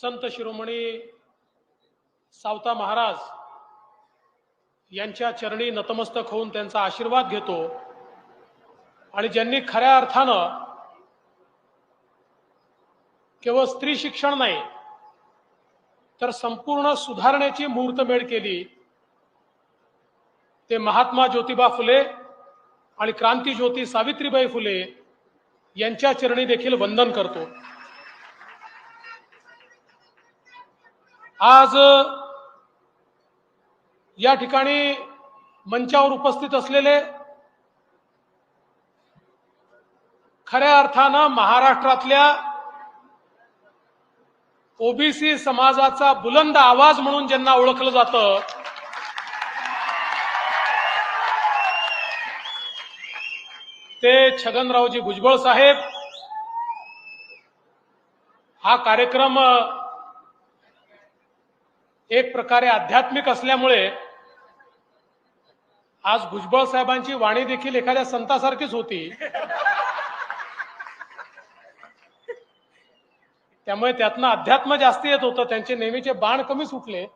संत शिरोमणी सावता महाराज यांच्या चरणी नतमस्तक होऊन त्यांचा आशीर्वाद घेतो आणि ज्यांनी खऱ्या अर्थानं केवळ स्त्री शिक्षण नाही तर संपूर्ण सुधारण्याची मुहूर्तमेढ केली. ते महात्मा ज्योतिबा फुले आणि क्रांती ज्योती सावित्रीबाई फुले यांच्या चरणी देखील वंदन करतो. आज या ठिकाणी मंचावर उपस्थित असलेले खऱ्या अर्थानं महाराष्ट्रातल्या ओबीसी समाजाचा बुलंद आवाज म्हणून ज्यांना ओळखलं जातं ते छगनरावजी भुजबळ साहेब. हा कार्यक्रम एक प्रकारे आध्यात्मिक असल्यामुळे आज भुजबळ साहेबांची वाणी देखील एखाद्या संतासारखीच होती. त्यामुळे त्यातनं अध्यात्म जास्त येत होतं. त्यांचे नेहमीचे बाण कमी सुटले.